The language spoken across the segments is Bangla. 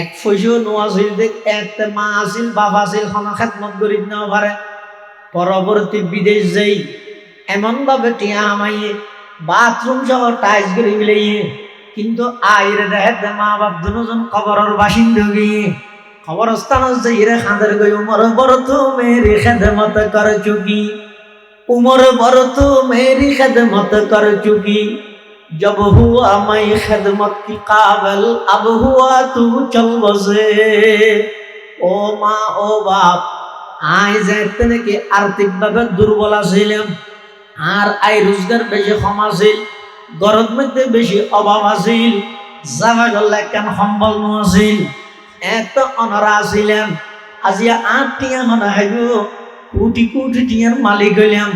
এক মা আছিল আছিল খেদমত গরিব পারে। পরবর্তী বিদেশ যাই এমন ভাবে টিয়া আমাইয়ে বাথরুম সহ টাইস করে মিলাইয়ে কিন্তু আইরে দেখে মা বাপ দুজন কবরের বাসিন্দা গিয়ে কবরস্থান যাইরে খাঁদের গই, উমর বড় তো মেরি খেদমত কর চুকি। উমর বড় তো মেরি খেদমত কর চুকি। जब हुआ मैं खिदमत की काबल अब हुआ तू चल बसे ও মা ও বাপ আই যাইতে নাকি আর্থিকভাবে দুর্বল আছিলাম আর আই রোজগার বেশি কম আছিল গরত মধ্যে বেশি অভাব আছিল জামা গল্লা কেন সম্বল নো আছিল এত অনরা আছিলাম আজি আট টিয়া হনা হাইব কোটি কোটি টিয়ার মালিক হইলাম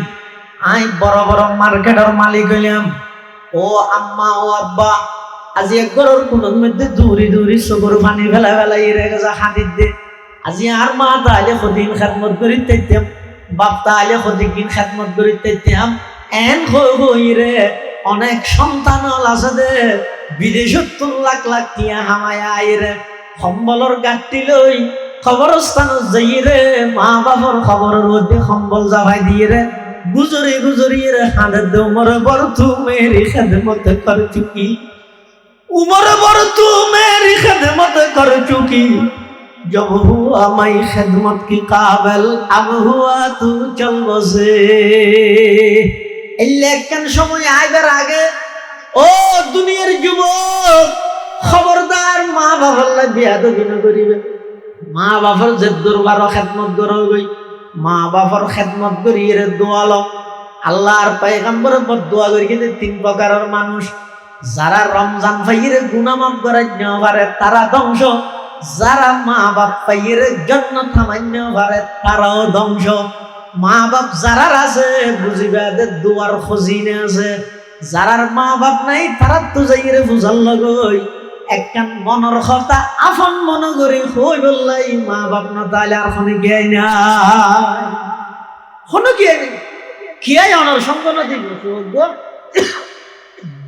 আই বড় বড় মার্কেটের মালিক হইলাম ও আম্মা, ও আব্বা, আজি একগরের কোনের মধ্যে দূরি দূরি চকুর পানি ফেলা ফেলা ইরে গেছে হাতির দে। আজি আর মা তাহলে সদিন খেদমত করি তেতিয়াম, বাপ তাহলে সদিন খেদমত করি তেতিয়াম। এন হই রে অনেক সন্তান আছে দে। বিদেশত লাখ লাখ টিয়া হামায়া আইরে সম্বলৰ গাঁঠি লৈ খবৰস্থানত যাই ৰে মা বাপৰ খবৰৰ মধ্যে সম্বল যাবাই দিয়ে রে गुजरी गुजरी रहन दे उमर बर तू मेरी खिदमत कर चुकी उमर बर तू मेरी खिदमत कर चुकी जब हुआ मैं खिदमत की काबिल अब हुआ तू चल बसे এই লেখান সময় আইবার আগে ও দুনিয়ার যুবক খবরদার মা বাবার বিয়া তো বিনা করিবে মা বাবার যে দুর্বার খেদমত করো গই মা বাবার খেদমত করি, এর দোয়াল আল্লাহর পায়গাম্বর দোয়া করি, কিন্তু তিন প্রকারের মানুষ। যারা রমজান ফাইয়ের গুণামাপ করার পারে, তারা ধ্বংস। যারা মা বাপ পাইয়ের জন্য থামান্য পারে, তারাও ধ্বংস। মা বাপ যারার আছে, বুঝিবা যে দুয়ার খজিনে আছে। যারার মা বাপ নাই, তারা তো যাইরে বুঝার লগই একখান মনের কথা আফন মনে করি হই বললাই, মা বাপ না তাহলে আর কোনো গিয়াই না কোনো গিয়াই নেই। কিয়াই অনর সঙ্গ না দিব?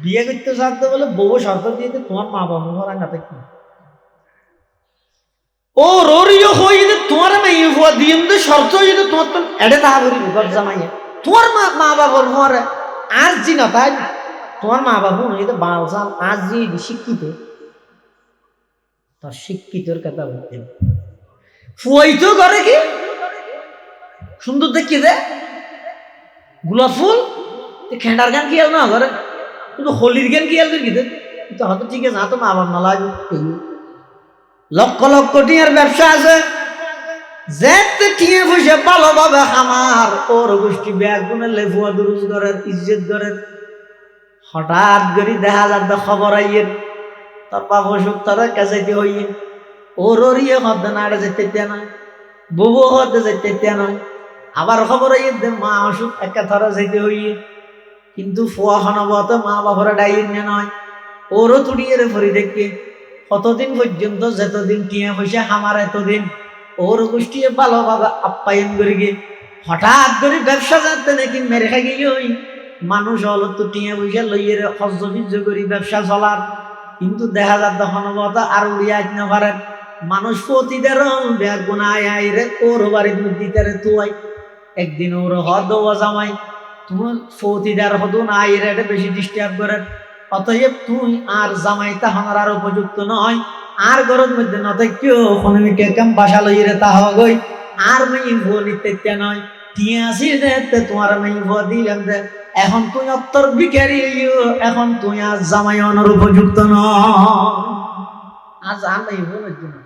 বিয়ে করতে চাইতে বলে বউ শর্ত দিয়ে তোমার মা বাবা ঘর আঙ্গাতে কি ও রোরিও হই যে তোমার মেয়ে হওয়া দিয়ে তো শর্ত হই যে তোমার তো এড়ে তাহা করি, ঘর জামাইয়া। তোমার মা মা বাবার ঘরে আজ জি না, তাই তোমার মা বাবু নই তো বাল সাল আজ জি শিক্ষিত তার শিক্ষিতর কথা বলতেন। ফুয়াইতো করে কি? সুন্দর দেখি দে গোলাপ ফুল খেঁটার গান কি না করে? কিন্তু হোলির গান কি আলদের কিতে তো হয়তো ঠিক আছে হাতো মা বাবা নালা লক্ষ লক্ষ টিয়ার ব্যবসা আছে। যেতে টিয়ে বসে ভালোভাবে আমার ওর গোষ্ঠী ব্যাগ গুনে লেফুয়া দুরুজ করেন ইজ্জত করেন হঠাৎ করে দেখা যাচ্ছে খবর আইয়ের। তার বাপ অসুখ তারা হইয়ে ওর ওরিয়ে হদ্দে না আড়ে যেতে নয় বউ হদ্দে যেতে নয় আবার খবর মা অসুখ, একা থরা যাইতে হইয়ে কিন্তু ফুয়া হনবত মা বাপরা ডাইর নে নয়। ওরও তুড়িয়ে রে ফরি দেখে কতদিন পর্যন্ত যতদিন টিয়া পয়সা আমার এতদিন, ওর গোষ্ঠী ভালোভাবে আপ্যায়ন করে গিয়ে হঠাৎ করে ব্যবসা জানতে নাকি মেরে খাই গিয়ে মানুষ হলো তো টিয়া পয়সা লইয়ে হজ্জ করি ব্যবসা চলার। কিন্তু দেখা যাচ্ছে হনবত আর উড়িয়ে না পারেন মানুষ প্রতিদের গুনায় আই রে, ওর বাড়ির মধ্যে রে তুই একদিন ওর হদ জামাই তুমি ফৌতিদার হতো না আই রে বেশি ডিস্টার্ব করেন অতএব তুই আর জামাই তাহার আর উপযুক্ত নয়। আর গরম মধ্যে না কেউ কোনো কেম বাসা লই রে তাহ গই। আর মেয়ে ভুয়া নিতে নয়। টিয়া আসি রে তোমার মেয়ে ভুয়া দিলাম দে। এখন তুই অত্তর বিকারি এখন তুই আর জামাই অনার উপযুক্ত আজ আর মেয়ে ভুয়া মধ্যে না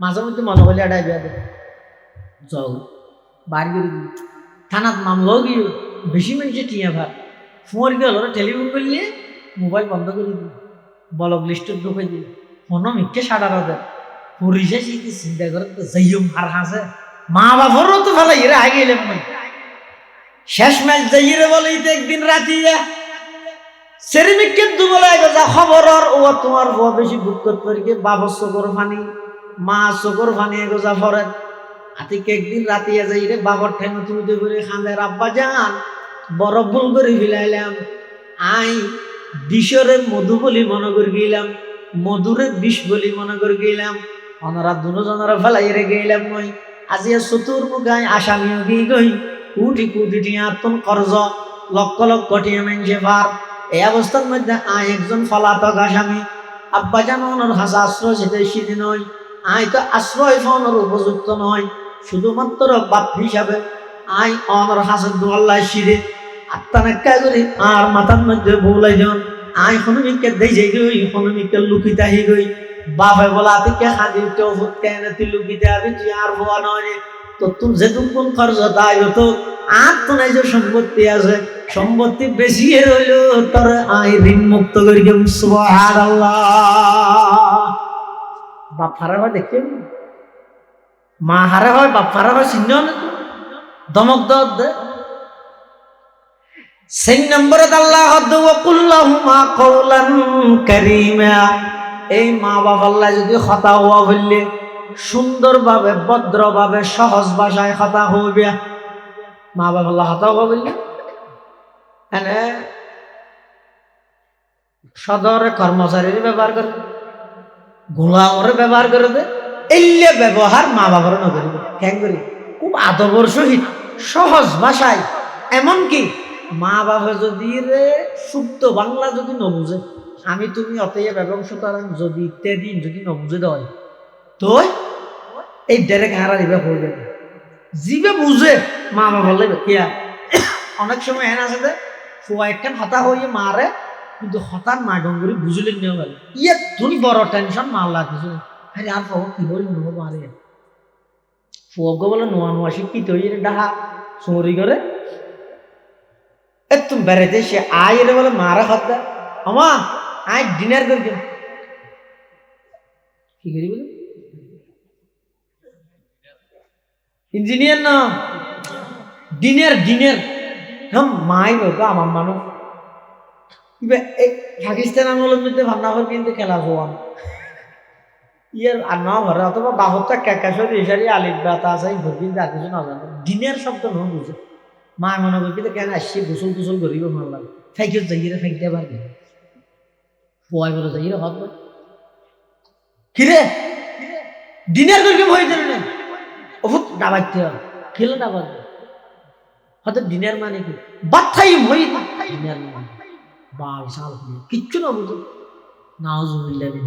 মাঝে মধ্যে মনে হলে এটাই বিয়া দে যাও, বাড়ি দিবি থানাত মামলাও গিয়ে বেশি মানুষে টিয়া ভাত। ফোর গেল টেলিফোন করলে মোবাইল বন্ধ করে দিবি। বলক লিস্টত ঢুকাই দিবি। কোনো মিথ্যে সাড়া রাতে সেই চিন্তা করে তো যাইও মার হাসে। মা বাবারও তো ভালো, এরা আগে এলাম নাই শেষ ম্যাচ যাইরে বলে একদিন রাতিয়ে। সেরিমিককে দু বলে যা খবর ও তোমার বউ বেশি করতে পারি বাবার চকর ফানি মা চকর ফানি এগোজা ফরে আতিকে একদিন রাতিয়া যাই রে বাবার ঠেঙ তুমি তো করে খাঁদের আব্বা যান বড় ভুল করে ফেলাইলাম। আই দিশরে মধু বলি মনে করে গেলাম, মধুরে বিষ বলি মনে করে গেলাম, অনারা দুজনেরা ফেলাই রে গেলাম মই। আজিয়া চতুর্মুখায় আসামিও গিয়ে গই। কোটি কোটি টিয়া তুন কর্জ লক্ষ লক্ষ টিয়া মেনছে পার এই অবস্থার মধ্যে আয় একজন ফলাতক আসামি। আব্বা যেন ওনার হাসা আশ্রয় সেটা সিদ্ধি নয় আয় তো আশ্রয় পাওয়ানোর উপযুক্ত নয়। শুধুমাত্র বাপ হিসাবে আই অনর হাসন দোয়াল্লা শিরে আত্মানাক্কা করে আর মাথার মধ্যে বৌলাই জন আই হনুমিকে দেই গই, হনুমিকে লুকিতা হি গই। বাপে বলা থেকে হাজি কেউ কেন তুই লুকিতে আর হওয়া নয় তো তুমি যেতুম কোন খরচ তাই তো? আর তো নাই যে সম্পত্তি আছে, সম্পত্তি বেশি রইল, তোর আই ঋণ মুক্ত করি সুবহানাল্লাহ। বাপ হারা হয় দেখছেন মা হারা হয়, বাপ হারা হয় চিহ্ন দমক দর দে। সেই নম্বরে আল্লাহ কুল্লাহুমা কৌলান কারিমা। এই মা বাবা আল্লাহ যদি হতা হওয়া বললে সুন্দরভাবে, ভদ্রভাবে, সহজ ভাষায় হতা হইবে মা বাবা আল্লাহ হতা হওয়া এনে সদরে কর্মচারীর ব্যবহার করে গোলামরে ব্যবহার করে দে এলে ব্যবহার মা বাবার নকরিবে কেন করি? খুব আদবর সহিত, সহজ ভাষায়। এমনকি মা বাবা যদি রে সুপ্ত বাংলা যদি নবুঝে আমি তুমি অতএব এবং সুতরাং যদি ইত্যাদি যদি নবুঝে দেয় তো এই ডেরেক হারা দিবে করবে জিবে বুঝে মা বাবা লাগবে, কিয়া? অনেক সময় এন আছে যে, ফুয়া একখান হতা হইয়ে মারে, কিন্তু হঠাৎ মা গঙ্গুরি বুঝলেন নেওয়া গেল। ইয়ে তুমি বড় টেনশন মারলা কিছু আরে আর পাবো কি করি নেব মারে ফুয়গ বলে নোয়া নোয়া শিক্ষিত হয়ে ডাহা চুরি করে এ তুমি বেড়াইতে সে আয় রে বলে মারা হত্যা আমা, আয় ডিনার করি। কি করি বলে? ইঞ্জিনিয়ার না ডিনার ডিনার হম মাই বলতো আমার মানুষ পাকিস্তান আমলের মধ্যে ভান্না করে কিন্তু খেলা হওয়াম ইয়ার আর না ঘরে অথবা বাহত্তা ক্যাকাশর ইশারি আলিফ বাতা আছে এই ভর্তি আর কিছু না জানো দিনের শব্দ ন বুঝে মা মনে করি কিন্তু কেন আসছি গোসল গোসল করিব ভালো লাগে ফাইকে যাইরে ফাইতে পারবি পোয়াই বলে যাইরে হত কিরে দিনের করি ভয় দেবে না বহুত ডাবাইতে খেলে ডাবাই হয়তো দিনের মানে কি? বাচ্চাই ভয় দিনের মানে। বা, বিশাল কিচ্ছু না বুঝো। নাউজুবিল্লাহ বিন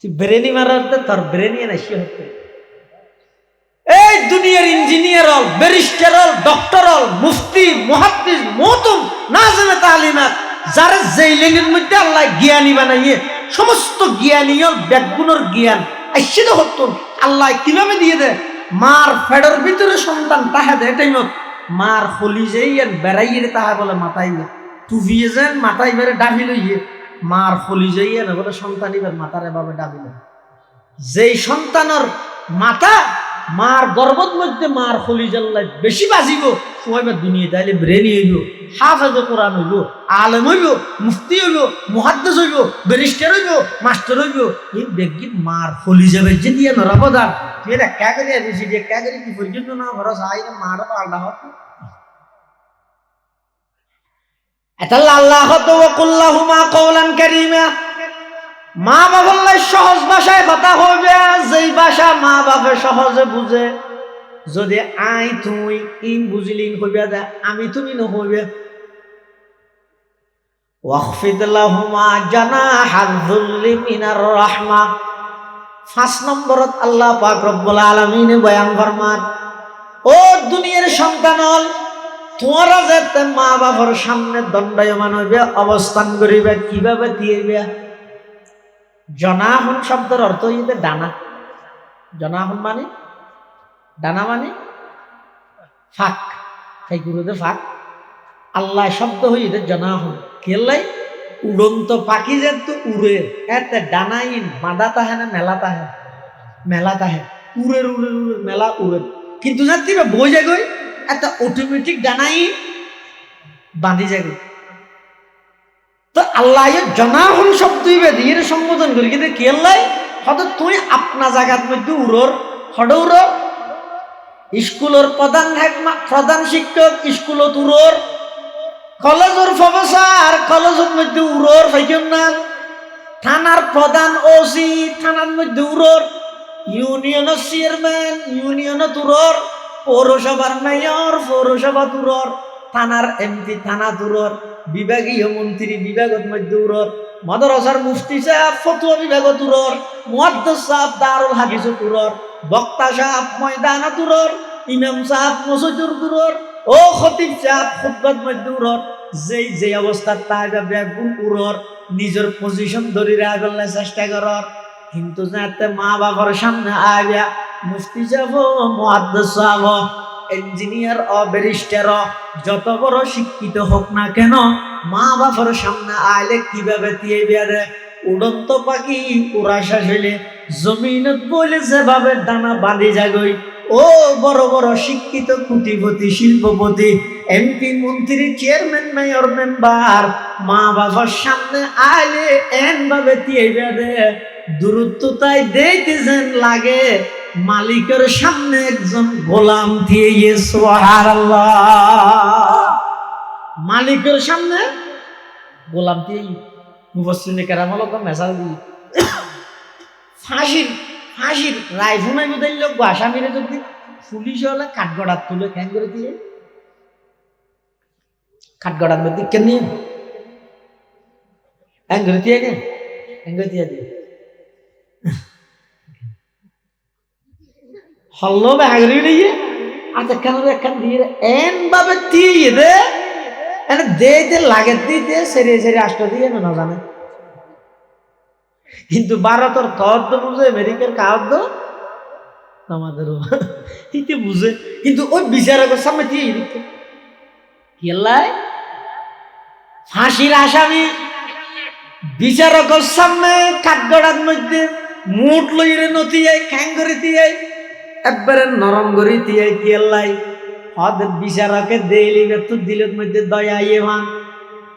তুই ব্রেনি মারাতে তোর ব্রেনি নাশি হতে এই দুনিয়ার ইঞ্জিনিয়ার হল, ব্যারিস্টার হল, ডক্টর হল, মুফতি, মুহাদ্দিস মহতুম নাজমে তালিমাত, যারা জেইলেনের মধ্যে আল্লাহ জ্ঞানী বানাইয়ে, সমস্ত জ্ঞানী হল ব্যাগুণর জ্ঞান। আইসি তো হতুন আল্লাহ কীভাবে দিয়ে দেয়? মার ফেডর ভিতরে সন্তান তাহা দেয়, এটাই মত। মার হলি যেই আর বেড়াইয়ে তাহা বলে মাথায় তুভিয়ে যেন মাথায় বেড়ে ডাবি লইয়ে। মার হলি যেই আর বলে সন্তান এবার মাতার এভাবে ডাবি যেই সন্তানের মাথা মার গর্বত মধ্যে মার ফলি জাল্লাই বেশি বাজিব সোয়াইবার দুনিয়া তাইলে ব্রেনি হইব, হাফেজ কোরআন হইব, আলেম হইব, মুফতি হইব, মুহাদ্দেস হইব, ব্যারিস্টার হইব, মাস্টার হইব। এই ব্যক্তি মার ফলি যাবে যে দিয়ে নরাবদার তুই এটা ক্যা করি দিছি, যে ক্যা করি কি পর্যন্ত না ভরসা আই না মার, পাল্টা হতো এতাল্লা আল্লাহ তো কুল্লাহুমা কওলান কারীমা। মা বাবার সহজ ভাষায় কথা হইবে যেই ভাষা মা বাপে সহজে বুঝে। যদি আই তুই ইন বুঝিলি হইবে দে আমি তুমি নহইবে ওয়াখফিদ লাহুমা জানাহাল যুল্লি মিনার রাহমা। পাঁচ নম্বরত আল্লাহ পাক রব্বুল আলামিন বয়ান ফরমান ও দুনিয়ার সন্তান হল, তোমরা যাতে মা বাবার সামনে দণ্ডায়মান হইবে, অবস্থান করিবে, কীভাবে দিয়েবে জনাহন শব্দের অর্থ হইতে ডানা জনাহন মানে? ডানা মানে? ফাঁক। সেই গুরুদের ফাঁক। আল্লাহ শব্দ হইতে জনাহন। কেলাই উড়ন্ত পাখি যেহেতু উড়ে, এতে ডানাইন বাঁধা তাহে না মেলা তাহে মেলা তাহে উড়ের উড়ের উড়ে, মেলা উড়ে। কিন্তু যাত্রী বই গই একটা অটোমেটিক ডানাই বাঁধি যাবে তো আল্লাহ জনাহন শব্দ ইবে দিয়ে সম্বোধন করি। কিন্তু কি আল্লাহ? হয়তো তুই আপনা জায়গার মধ্যে উড়োর হড উড়োর। স্কুলের প্রধান প্রধান শিক্ষক স্কুলত উড়োর। কলেজের প্রফেসর কলেজের মধ্যে উড়োর ফাইকেন না? থানার প্রধান ওসি থানার মধ্যে উরোর ইউনিয়নের চেয়ারম্যান ইউনিয়ন তুরর পৌরসভার মেয়র পৌরসভা তুরর থানার এমপি, থানা তুরর বিভাগীয় মন্ত্রী, বিভাগত মধ্যে উরর মাদ্রাসার মুফতি সাহেব, ফতুয়া বিভাগ তুরর মুয়াদ্দাস সাহেব, দারুল হাদিস তুরর বক্তা সাহেব, ময়দান তুরর ইমাম সাহেব, মসজিদুর তুরর ও খতিব সাহেব, খুতবাত মধ্যে উরর যেই যে অবস্থা তাই বেগুন উরর, নিজের পজিশন ধরে রাখলে চেষ্টা করর। কিন্তু যাতে মা বাবার সামনে আইয়া মুফতি যাব মুহাদ্দিস যাব ইঞ্জিনিয়ার ও ব্যারিস্টার যত বড় শিক্ষিত হোক না কেন, মা বাবার সামনে আইলে কীভাবে দিয়ে বেড়ে উড়ন্ত পাখি উড়া শেষ হইলে জমিনত বলে যেভাবে দানা বাঁধি যাগই ও বড় বড় শিক্ষিত কুটিপতি, শিল্পপতি, এমপি, মন্ত্রী চেয়ারম্যান মেয়র মেম্বার মা বাবার সামনে আইলে এন ভাবে দিয়ে বেড়ে দূরত্বতায় দেখতেছেন লাগে। মালিকের সামনে একজন গোলাম দিয়ে মালিকের সামনে গোলাম দিয়ে মুফসিনে কেরামলক মেসাল দিয়ে ফাঁসির ফাঁসির রাইফুনাই বোধহয় লোক আসামিরে যদি। পুলিশ হলে কাঠগড়ার তুলে ক্যান করে দিয়ে? কাঠগড়ার মধ্যে কেন নিয়ে করে দিয়ে করে দিয়ে দিয়ে? হল্লো ব্যাগরি নিয়ে আর কেন একখান দিয়ে এন ভাবে দিয়ে দে এনে দে দে লাগে দিতে সেরে সেরে আষ্ট দিয়ে না জানে কিন্তু ভারতের তদ বুঝে আমেরিকার কাদ আমাদেরও ইতে বুঝে কিন্তু ওই বিচারকের সামনে দিয়ে দিতে ফাঁসির আসামি বিচারকের সামনে কাঠগড়ার মধ্যে মুঠ লইরে নতিয়াই খ্যাং করে দিয়ে একবারে নরম করে দিয়ে কেলাই হদ বিচারকে দেইলি তো দিলের মধ্যে দয়া ইয়ে ভান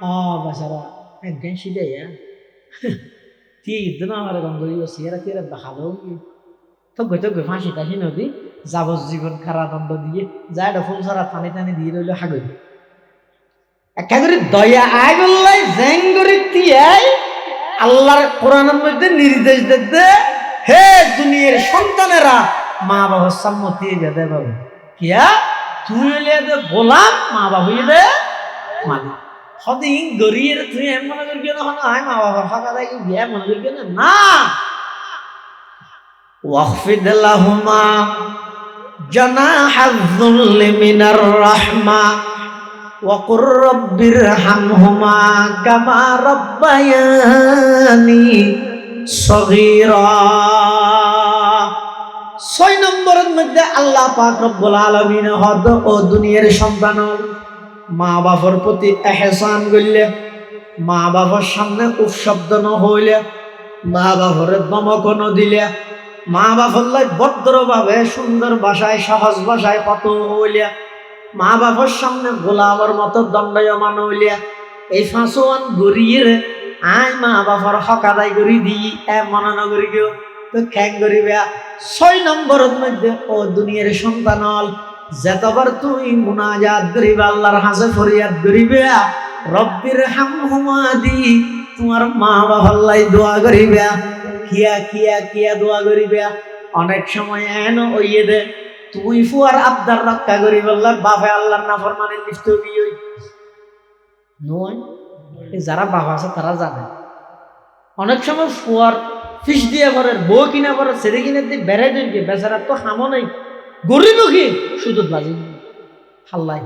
ও বাসারা একদিন সিধে তুই ইদ্দ না, আমার গন্ধ দিয়ে সিয়ারা তিয়ারা ভালো তো গই তো গই ফাঁসি টাসি নদী যাবজ্জীবন কারাদণ্ড দিয়ে, যা এটা ফুল সারা পানি টানি দিয়ে রইল হাগই একটা দয়া আয় বললাই, জেং করে তিয়াই, আল্লাহর কোরআনের মধ্যে নির্দেশ দিতে, হে দুনিয়ার সন্তানেরা মা বাবার সম্মতি বেদে পাবে কিয়া তুই হইলে দে গোলাম মা বাবা হইলে দে মালিক সদিন গরিয়ের তুই এম মনে করবি না হন আয় মা বাবার ফাঁকা দেয় বিয়ে মনে করবি না না واخفض لهما جناح الذل من الرحمة وقل رب ارحمهما كما ربياني صغيرا ছয় নম্বরের মধ্যে আল্লাহ পাক রব্বুল আলমিন হদ ও দুনিয়ার সন্তান। মা বাবার প্রতি এহসান করলে, মা বাবার সামনে উপশব্দ ন হইলে, মা বাবার দমক ন দিলে, মা বাবার লাই ভদ্রভাবে, সুন্দর ভাষায়, সহজ ভাষায় কত হইলে, মা বাবার সামনে গোলাবার মতো দণ্ডয়মান হইলে, এই ফাঁসোয়ান গড়িয়ে আয় মা বাবার হক আদায় করি দিই, এ মনে নগরী কেউ তো খ্যাং করিবে। ছয় নম্বরের মধ্যে, ও দুনিয়ার সন্তান হল, যেতবার তুই মুনাজাত করিবে, আল্লাহর হাসে ফরিয়াদ করিবে, রব্বির হাম হুমাদি তোমার মা বাবাল্লাই দোয়া করিবে, কিয়া কিয়া কিয়া দোয়া করিবে। অনেক সময় এন ওইয়ে দে তুই ফুয়ার আবদার রক্ষা করি বললাম বাপে আল্লাহর না ফরমানে লিপ্ত বিয়ে নয় যারা বাবা আছে তারা জানে। অনেক সময় ফুয়ার ফিস দিয়ে পরে বউ কিনা পরে ছেড়ে কিনে দিয়ে বেড়াই দিনকে বেচারা তো হামো নেই। গরিব কি? বাজি হাল্লাই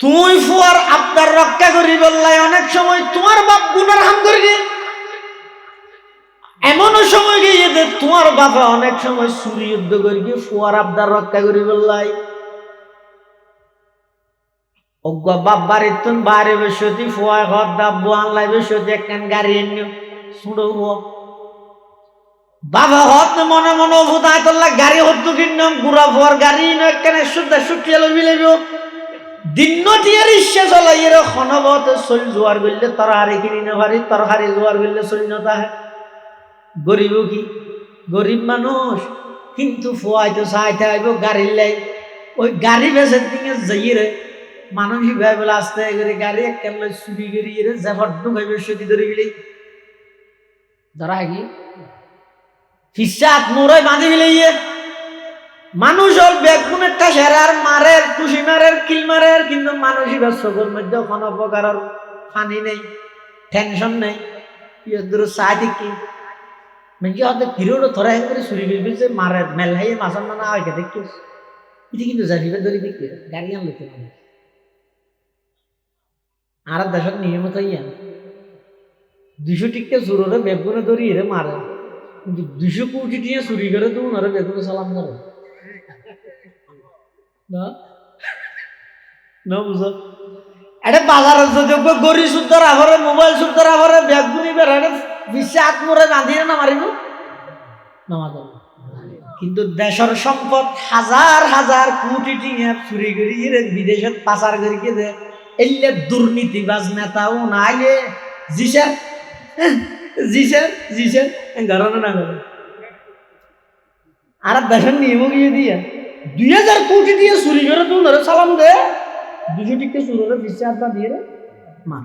তুই ফুয়ার আবদার রক্ষা করি বললাই, অনেক সময় তোমার বাপ গুনার হাম করে করি এমনও সময় গিয়ে তোমার বাবা অনেক সময় চুরি যুদ্ধ করি গিয়ে ফুয়ার আবদার রক্ষা করি বললাই। অজ্ঞ বাপ বাড়ির তুন বাইরে বসতি ফুয়া ঘর দাব্বু আনলাই বসতি একখান গাড়ি এনে শুড়ো বাবা হত মনে মনে ভূতায় তোল্লা গাড়ি হতো কিনলাম গুড়া ফুয়ার গাড়ি ন একখানে শুদ্ধ শুকিয়ে লবি লাগব দিন টিয়ার ইচ্ছা চলাই এর খনবত চল জোয়ার গইলে তরহারি কিনি না পারি তরহারি জোয়ার গইলে চলি না তাহে। গরিব কি? গরিব মানুষ, কিন্তু ফুয়াই তো চাইতে আইব গাড়ির লাই। ওই গাড়ি বেচের দিকে যাইয়ে রে মানুষই ভাই বলে আস্তে করে গাড়ি একখান চুরি করি এর জেফর ঢুকাইবে সতি ধরে গেলি ধরা কি? ফিসাত মোড়াই বাঁধি গেলে ইয়ে মানুষ ওর বেগুন একটা সেরার মারের টুসি মারের, কিল মারের, কিন্তু মানুষই বা চোখের মধ্যে কোনো প্রকারের পানি নেই টেনশন নেই। ইয়ে চাই কি? মেজি হতে ফিরেও ধরা করে চুরি করবি যে মারে মেলহাই মাছার না হয় দেখি এটি কিন্তু জানিবে ধরে দেখি, গাড়ি আনলে তো মানুষ। আর দেশের নিয়মিত ইয়া। দুশো টিকে চুররে বেগুনে ধরি এরে মারে কিন্তু দুশো কোটি দিয়ে চুরি করে তো ওনারা বেগুনে সালাম করে না? না বুঝো এটা বাজারের যদি গড়ি সুদ্ধ রাখরে মোবাইল শুদ্ধ রাখরে বেগুনি বেড়ারে বিশ্বে আত্মরে বাঁধিয়ে না মারিব নামাজ কিন্তু দেশের সম্পদ হাজার হাজার কোটি টিয়া চুরি করি এর বিদেশত পাচার করি কে দে এলে দুর্নীতিবাজ নেতাও নাইলে জিসের? জিসের জিসের। ঘরনে না করে আর দেশের নিয়ম গিয়ে দিয়ে দুই হাজার কোটি দিয়ে চুরি করে তুই ধরে সালাম দে। দুশো টিকে চুরি বিশ্বে আড্ডা দিয়ে রে মান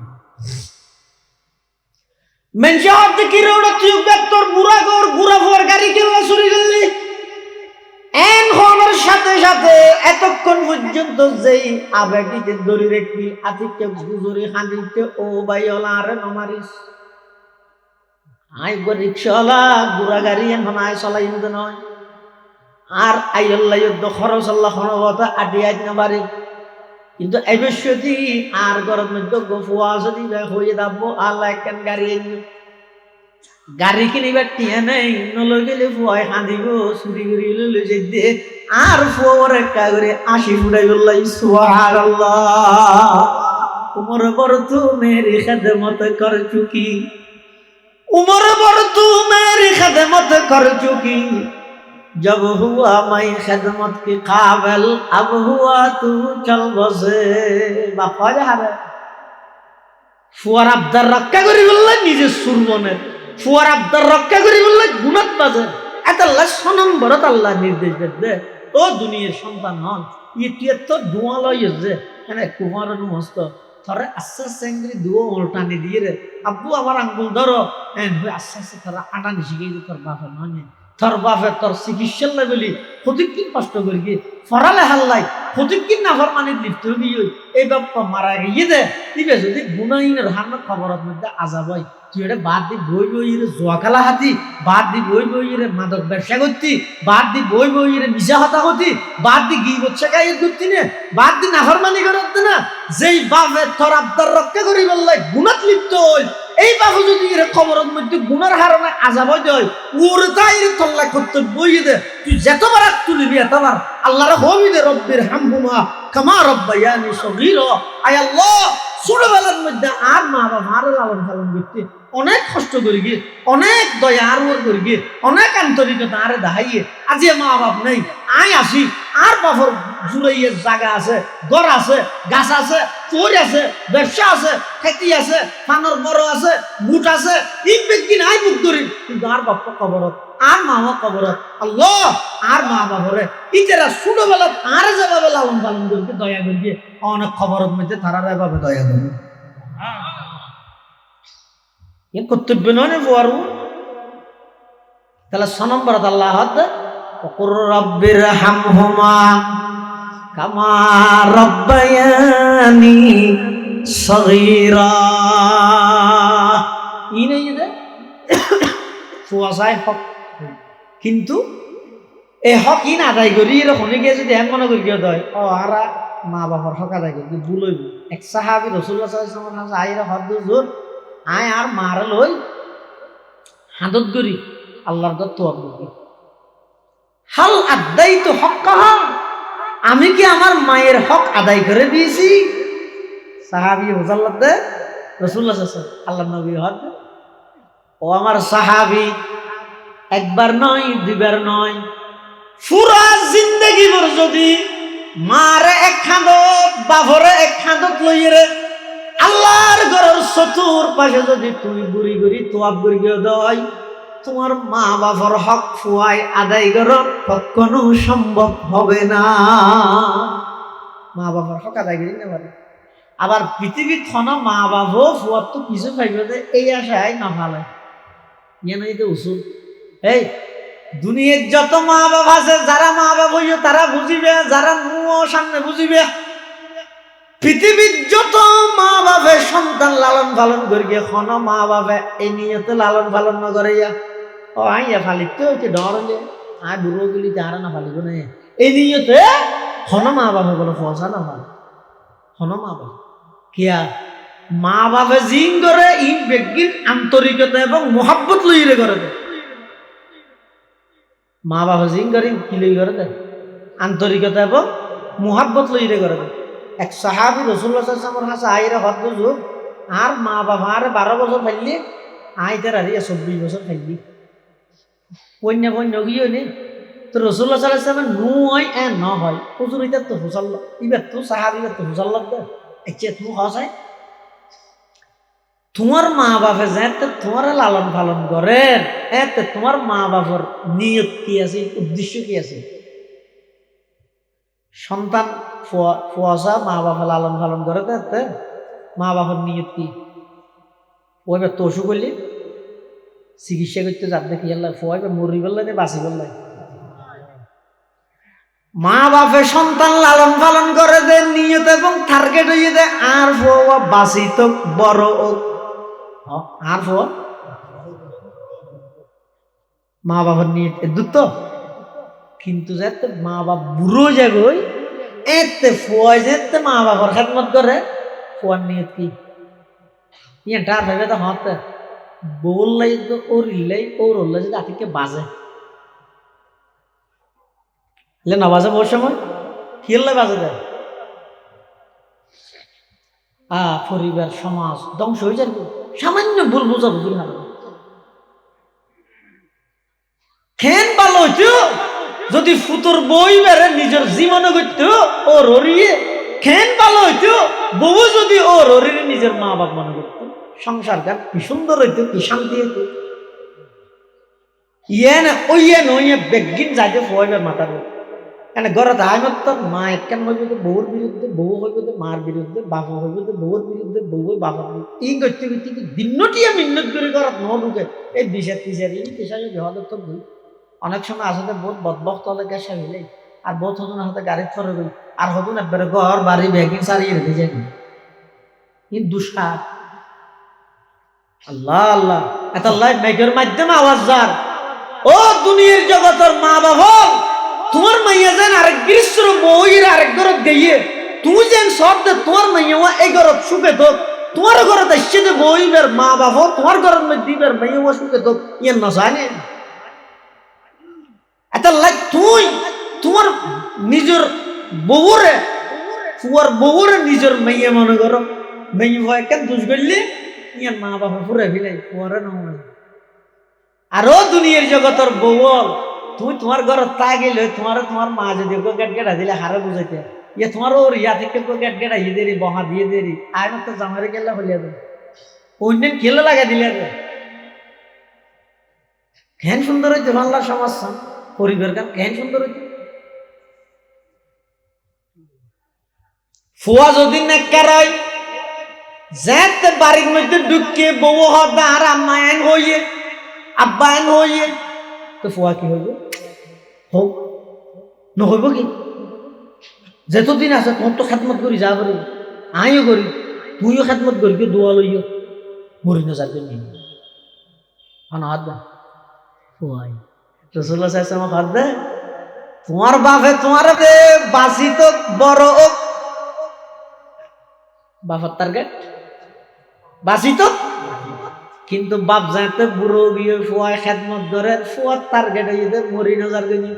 মেনশা হতে কি রে ওটা তুই তোর বুড়া গোর, বুড়া ফুয়ার গাড়ি কেউ চুরি করলি? এন হওয়ার সাথে সাথে এতক্ষণ পর্যন্ত যেই আবেগিতে দড়ি রেখি আতিকে গুজরি হাঁদিতে, ও বাইওলা আরে নমারিস। আই গো বুড়া গাড়ি এখন আয় চলাই কিন্তু নয়। আর আইল্লা যুদ্ধ খরচ আল্লাহ খনবতা আটি না কিন্তু এবশ্যতি আর গরম মধ্যে গফুয়া যদি হয়ে যাব আল্লাহ একখান গাড়ি এনে গাড়ি কিনিবার টিয়া নেই নলৈ গেলে ফুয়াই কান্দিব চুরি কৰি লৈ যাই দে আর ফুয়ার একা করে আশি ফুটাই বললাই সুহার উমর বড় তু মেরি খেদমত কর চুকি উমর বড় তু মেরি খেদমত কর চুকি जब हुआ मैं खिदमत के काबिल अब हुआ तू चल बसे বাপা যাহারে ফুয়ার আবদার রক্ষা করি বললে নিজে সুরবনের ফুয়ার আবদার রক্ষা করি বললে গুণত বাজে। এত আল্লাহ সনম আল্লাহ নির্দেশ দে ও দুনিয়ার সন্তান হন ইয়ে তো ধোঁয়া লই যে মানে কুমার মস্ত থরে আস্তে আস্তে এঙ্গি দুও উল্টানি দিয়ে রে, আব্বু, আমার আঙ্গুল ধরো। আস্তে আস্তে তারা তোর বাপের নয় তোর বাপে তোর চিকিৎসার লেগলি ফটিকিন কষ্ট করি গিয়ে ফরালে হাল্লাই ফটিকিন না ফর মানে লিপ্ত গিয়ে এই বাপ্পা মারা গিয়ে দে। দিবে যদি গুণাইনের হান্ন খবরের মধ্যে আজাব তুই বাদ দি, বই বই রে জোয়া খেলা হাতি, বাদ দি বই বই রে মাদক ব্যবসা করতি, বাদ দি বই বই রে মিশা হতা হতি বাদ দি গি বচ্ছে গায়ে করতি না, বাদ দি নাফরমানি করতে না। যেই বাপে তোর আবদার রক্ষা করি বললাই গুণাত লিপ্ত হই, এই বাবু যদি এর খবরের মধ্যে গুণের হারণে আজাব দেয় ওর তাই তল্লা করতে বই দে। তুই যতবার হাত তুলিবি এতবার আল্লাহর হবি দে রব্বির হামহুমা, কামা রব্বায়ানি সগীর, আয় আল্লাহ। ছোটবেলার মধ্যে আর মা বাবা আর লালন পালন করতে অনেক কষ্ট করি গিয়ে, অনেক দয়া আর করি গিয়ে, অনেক আন্তরিকতা আরে দেখাইয়ে, আজি মা বাপ নেই আই আসি, আর বাপর জুড়াইয়ের জায়গা আছে, ঘর আছে, গাছ আছে, চোর আছে, ব্যবসা আছে, খেতি আছে, পানর বড় আছে, বুট আছে এই ব্যক্তি নাই বুক করি, কিন্তু আর বাপ কবরত আর মা হওয়া কবরত আল্লাহ, আর মা বাবা হলে ইতেরা ছোটবেলা আর যাবা যেভাবে লালন পালন করবে, দয়া করবে। অনেক খবরত মধ্যে তারা এভাবে দয়া করবে। এ কর্তব্য নয় বুয়ারু। তাহলে সনম্বরত আল্লাহ রব্বির হামহুমা কামা রব্বায়ানি সগীরা। ইনে ইনে ফুয়াসায় হক কিন্তু এই হক ইন আদায় করি এরকম যদি এম মনে করি দয়? ও আরা মা বাবার হক আদায় করি ভুলইব এক সাহাবি রসুল্লাহ সাল্লাম আইরা হদ জোর আয় আর মার লই হাদত করি আল্লাহর দত্ত করি হাল আদাই তো হক কাহা আমি কি আমার মায়ের হক আদায় করে দিয়েছি? সাহাবি হোসাল্লাহ দে রসুল্লাহ আল্লাহ নবী হক ও আমার সাহাবি একবার নয় দুবার নয়। পুরা জিন্দগি ভর যদি মারে এক খাঁদত বাভরে এক খাঁদত লইয়ে আল্লাহর ঘরের চতুর পাশে যদি তুই গুড়ি গুড়ি তোয়াব গুড়ি দয় তোমার মা বাবার হক ফুয়াই আদায় কর, কখনো সম্ভব হবে না। মা বাবার হক আদায় করি না আবার পৃথিবীর খন মা বাবু ফুয়ার তো কিছু পাইব যে, এই আশায় না ভালো ইয়ে নাই তো উসুল। এই, দুনিয়ার যত মা বাবা আছে, যারা মা বাবা হইও তারা বুঝিবে, যারা নুও সামনে বুঝিবে। পৃথিবীর যত মা বাবা সন্তান লালন পালন করিয়ে খন মা বাবা এই নিয়তে লালন পালন না করিয়া ও, আইয়া ফালিতে হচ্ছে ডর হলে আয় বুড়ো গেলি তারা না ফালিব না। এই নিয়তে খন মা বাবা বলো ফসা না ভালো খন মা বাবা কিয়া? মা বাবা জিন করে ই ব্যক্তির আন্তরিকতা এবং মোহাব্বত লইরে করে দেয়। মা বাবা জিং করে কি লই করে দেয়। আন্তরিকতা এবং মোহাব্বত লইরে করে দেয়। এক সাহাবি রসুল্লাহামের হাসে আইরে হদ্দ যুগ আর মা বাবা আর বারো বছর ফেললি আইতার আর ইয়া চব্বিশ বছর ফেললি। কন্যা কন্যা গিয়ে নে, তো রসুল্লাহ সাল্লাহ নু হয় এ ন হয় হুজুর ইতার তো হুসাল্ল ইবার তো সাহাবিবার তো হুসাল্ল দে আচ্ছা তুমি হসাই তোমার মা বাপে যাতে তোমার লালন পালন করেন এতে তোমার মা বাবার নিয়ত কি আছে, উদ্দেশ্য কি আছে? সন্তান ফুয়াশা মা বাবা লালন পালন করে তাতে মা বাবার নিয়ত কি? ও এবার তো অসুখ করলি, চিকিৎসা করতে যার দেখি আল্লাহ ফুয়া এবার মরি বললে না বাঁচি বললে মা বাপে সন্তান লালন পালন করে দেন নিয়ত এবং টার্গেট হয়ে দেয় আর ফুয়া বাঁচি তো বড় আর ফুয়া মা বাবার নিয়ত দুধ তো? কিন্তু যাতে মা বাপ বুড়ো যাগই এতে ফুয়া যেতে মা বাবার খেদমত করে। ফুয়ার নিয়ত কি? ইয়ে ভাবে তো হতে বললাই তো। ওর ইল্লাই ওর ওল্লাই যদি বাজে। লে না বাজে বহু সময়? বাজে দেয় আ, পরিবার, সমাজ ধ্বংস হয়ে যাবে সামান্য ভুল বোঝা বুঝি না খেন ভালো হইতো, যদি ফুতুর বই বেড়ে নিজের জীবনে করতো, ও ররিয়ে। খেন ভালো হইতো, বউ যদি ও ররিয়ে নিজের মা বাপ মনে করতো। সংসার গান কি সুন্দর হইতো, কি শান্তি হইতো। ইয়ে না ওই ইয়ে নইয়ে বেগিন যাইতে ফয়বে মাথার কেন ঘরত আয় মত মা একখান হইবে তো বউর বিরুদ্ধে, বউ হইবে তো মার বিরুদ্ধে বাপ বউ বাবার বিরুদ্ধে। এই করতে করতে কি দিনটিয়া মিন্নত করে ঘরত ন ঢুকে এই দিশার তিসার, এই তিসার বিহদের তো বই। অনেক সময় আসলে বহুত বদবক্ত হলে গেছে হইলে, আর বহুত হতুন হাতে গাড়ি ফরে গই। আর হতুন একবারে ঘর, বাড়ি ব্যাগিং সারিয়ে রেখে যায় কিন্তু দুঃসার। আল্লাহ আল্লাহ। এত আল্লাহ, মেঘের মাধ্যমে আওয়াজ যার। ও দুনিয়ার জগতের মা বাবা তোমার মাইয়া যেন আরেক গ্রীষ্ম বইয়ের আরেক ঘরত গিয়ে তুই যেন সব দে তোমার মাইয়া এই ঘরত সুখে তো তোমার ঘরত এসছে যে বইবের মা বাবা তোমার ঘরের মধ্যে দিবের মাইয়া সুখে তো ইয়ে না জানে। এটা লাগ তুই, তোমার নিজের বউরে, তোমার বউরে নিজের মেয়ে মনে করো মেয়ে ভয় কেন দুষ করলে? ইয়ার মা বাবা পুরে ফিলাই পুয়ারে নয় আরও দুনিয়ার জগতর বউ তুই তোমার ঘর তা গেলে তোমার তোমার মা যদি গেট গেটা দিলে হারে বুঝাইতে ইয়ে তোমার ওর ইয়া থেকে গেট গেটা ইয়ে দেরি বহা দিয়ে দেরি আয় মাত্র জামারে গেলে হলিয়া দেয় অন্যেন খেলে লাগা দিলে ঘ্যান সুন্দর হইতে বাংলার সমাজ পরিবার গান কেন সুন্দর হইতে ফুয়া যদি নেকারাই যেতে বাড়ির মধ্যে ঢুকে বউ হদা আর আম্মায়ন হইয়ে আব্বায়ন হইয়ে তো ফুয়া কি হইব হোক নহইব কি? যেতদিন আছে তোর তো খাতমত করি যা করি আইও করি তুইও খাতমত করি কেউ দোয়া লইও মরি না যাবে নি? হাত বা ফুয়াই রসুল্লাহ সাহেব হাত দে। তোমার বাপে তোমার বাসি তো বড় ও বাপার টার্গেট বাসি তো কিন্তু বাপ যাতে বুড়ো গিয়ে ফুয়ায় খেদমত ধরে ফুয়ার টার্গেট হয়ে মরি নজার গনি।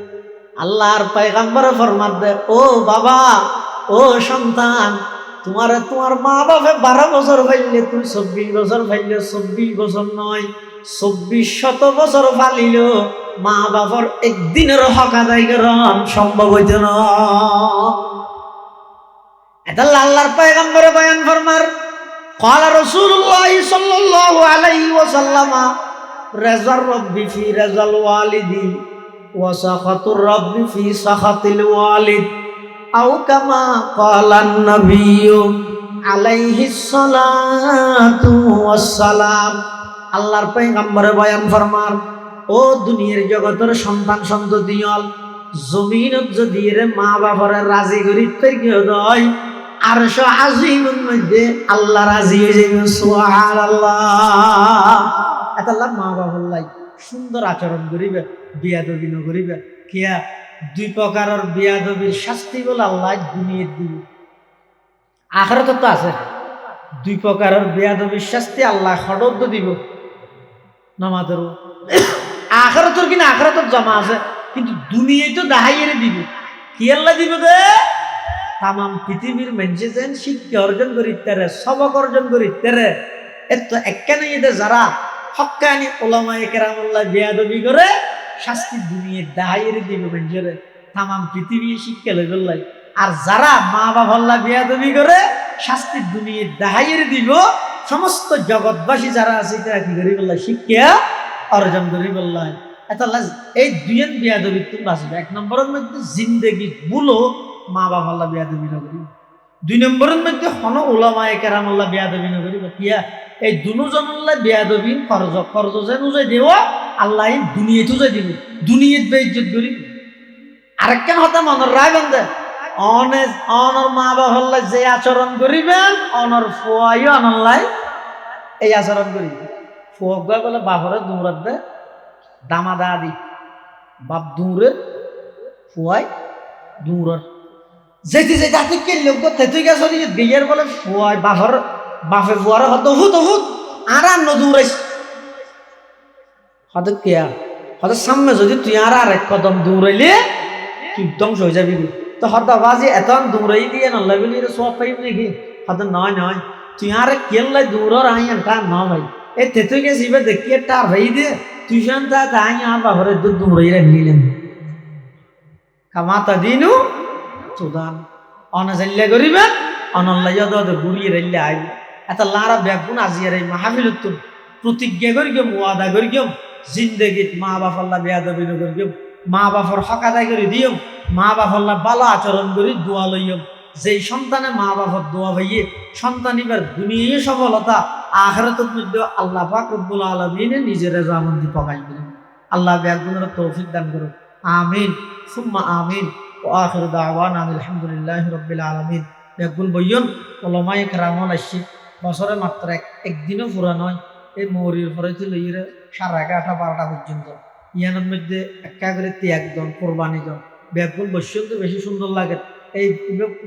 আল্লাহর পায়গাম্বরে ফরমাত দে ও বাবা, ও সন্তান, তোমার তোমার মা বাপে বারো বছর ফাইলে, তুমি চব্বিশ বছর ফাইলে, চব্বিশ বছর নয়, চব্বিশ শত বছর ফালিল মা বাবার একদিনের হক আদায় করন সম্ভব হইত না। এটা আল্লাহর পয়গম্বরে বয়ান ফরমার। قال رسول الله صلى الله عليه وسلم رضا الرب في رضا الوالد وسخط الرب في سخط الوالد أو كما قال النبي আলাইহিস সালাতু ওয়াসসালাম আল্লাহর পয়গম্বরে বয়ান ফরমান ও দুনিয়ার জগতের সন্তান সন্ততিয়ল জমিনত যদি এর মা বাবারে রাজি করি তোর কি হয় আর আজিমের মধ্যে আল্লাহ রাজি হয়ে যাবে, সুবহানাল্লাহ। এত আল্লাহ মা বাবার লাই সুন্দর আচরণ করিবে, বিয়াদবি নকরিবে কিয়া? দুই প্রকারের বিয়াদবির শাস্তি বলে আল্লাহ দুনিয়ে দিবে। আখরাত তো আছে। দুই প্রকারের বেয়াদবির শাস্তি আল্লাহ খড়দ দিব। নামাজের আখরাতর কিনা আখরাতর জমা আছে, কিন্তু দুনিয়ায় তো দাহাইয়ের দিব। কি আল্লাহ দিব দে তাম পৃথিবীর মানুষে যেন শিক্ষা অর্জন করিতে সবক অর্জন করিতে এত একখানে যারা হকানি ওলামায়ে কেরামুল্লাহ বেয়াদবি করে, শাস্তি দুনিয়ায় দাহাইয়ের দিব মানুষের তাম পৃথিবী শিক্ষা লেগল্লাই আর যারা মা বাবাল্লা বিয়াদবি করে, শাস্তি দুনিয়ে দেখাইয়ের দিব, সমস্ত জগৎবাসী যারা আছে তারা কি করি বললা শিক্ষা অর্জন করি বললা এটা এই দুইয়ের বিয়াদবি তুমি বাঁচবে এক নম্বরের মধ্যে জিন্দেগি বুলো মা বাবাল্লা বিয়াদবি নগরী দুই নম্বরের মধ্যে হন ওলামায় কেরামল্লা বিয়াদবি নগরী কিয়া এই দুজনল্লা বিয়াদবি খরচ খরচ যে নুজে দেব, আল্লাহ দুনিয়াতে যে দিব। দুনিয়াত বেইজ্জত করি। আরেকখান হতে মনের রায় বান্ধে। অনে অনর মা বাপ বাবা যে আচরণ করিবেন, অনর ফুয়াই অনলাই এই আচরণ করিবে ফুয়ক গয় বলে বাপরে দৌড়াত দে দামা দা দি বাপ দৌড়ে ফুয়াই দৌড়র যেতে যেতে হাতে কে লোক তেতে গেছে বিয়ের বলে ফুয়াই বাপর বাপে ফুয়ারে হত, হুত হুত আর আর নদৌড়াইছ হত কেয়া? হত সামনে যদি তুই আর আর এক কদম দৌড়াইলে তুই ধ্বংস হয়ে যাবি তো হত বাজি এত দৌড়াই দিয়ে নল্লা বলি সব পাইব নাকি হত নয় নয় তুই আর কেল্লাই দৌড়র আই একটা ন ভাই। এ তেতে গেছি এবার দেখি একটা ভাই দে, তুই শান্ত আই আর দুধ দৌড়াই নিলেন কামাতা দিনু গেম জিন্দগিত মা গেম মা দিও মা যেই সন্তানে মা বাপর দোয়া ভাইয়ে সন্তান এবার দুনিয়ায় সফলতা, আখরাতের আল্লাহ পাক রব্বুল আলমিনে নিজের রেজামন্দি পকাই দিলেন আল্লাহ ব্যাগুনের তৌফিক দান করুন আমিন। সুম্মা আমিন। ও আখির দাওয়ান আলহামদুলিল্লাহ রব্বিল আলমিন। ব্যাগুন বইয়ন ওলমাই কেরামন আসছে বছরে মাত্র এক একদিনও পুরা নয়, এই মৌরির পরে ছিল ইয়ে সাড়ে এগারোটা, বারোটা পর্যন্ত। ইয়ানের মধ্যে একা করে ত্যাগজন কোরবানিজন ব্যাগুন বসছেন তো বেশি সুন্দর লাগে। এই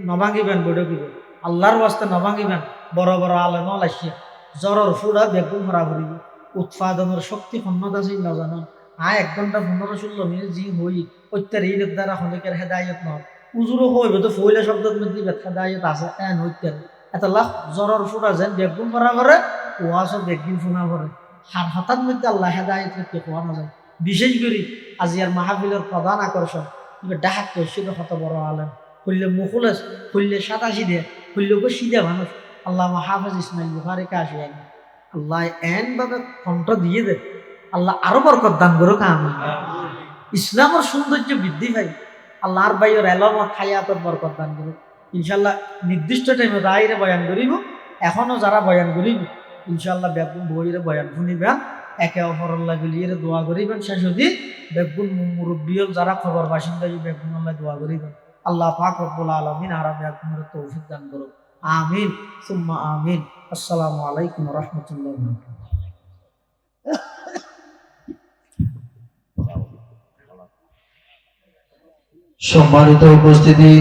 নভাঙিবেন বড় কিব আল্লাহর বাস্তে নভাঙিবেন বড় বড় আলেম আসছে জ্বরের ফুড়া বেগুন ভরা ভরিব উৎপাদনের শক্তি ক্ষমতা আছে নজানো আ এক ঘণ্টা পনেরো ষোলো মিনিট যি হই অত্যার এই দ্বারা খনিকের হেদায়ত নয় উজুরও হইব তো ফইলে শব্দত মধ্যে হেদায়ত আছে, এন অত্যার এটা লাখ জ্বরের যেন বেগুন ভরা ভরে ওয়াশও বেগুন ফুনা ভরে হার হঠাৎ মধ্যে আল্লাহ হেদায়ত করতে কোয়া না বিশেষ করে আজি আর মাহফিলের প্রধান আকর্ষণ ডাহাত করছিল কত বড় আলেম। খুললে মুখুলেস খুললে সাতাশি দে খুললে গো সিধে মানুষ আল্লাহ হাফেজ ইসমাইল কাশি আইন আল্লাহ এন ভাবে কণ্ঠ দিয়ে দে। আল্লাহ আরও বরকত দান করুক আমি ইসলামের সৌন্দর্য বৃদ্ধি পাই আল্লাহর বাইয়ের এলমত খাইয়াতর বরকত দান করুক। ইনশাল্লাহ নির্দিষ্ট টাইমে রাইরে বয়ান করিব, এখনও যারা বয়ান করিব ইনশাল্লাহ বেগুন বইরে বয়ান শুনিবেন, একে অপরল্লাহ গলিয়ে দোয়া করিবেন, শেষ অধি বেগুন মুরব্বিয়ল যারা খবর বাসিন্দা বেগুন আল্লাহ দোয়া করিবেন। আল্লাহ পাক রব্বুল আলমিন আর বেগুনের তৌফিক দান করুক। আমিন। সুম্মা আমিন। আসসালামু আলাইকুম রহমতুল্লাহ সম্মানিত উপস্থিতি।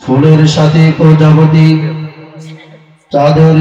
ফুলের সাথে প্রজাপতি চাঁদের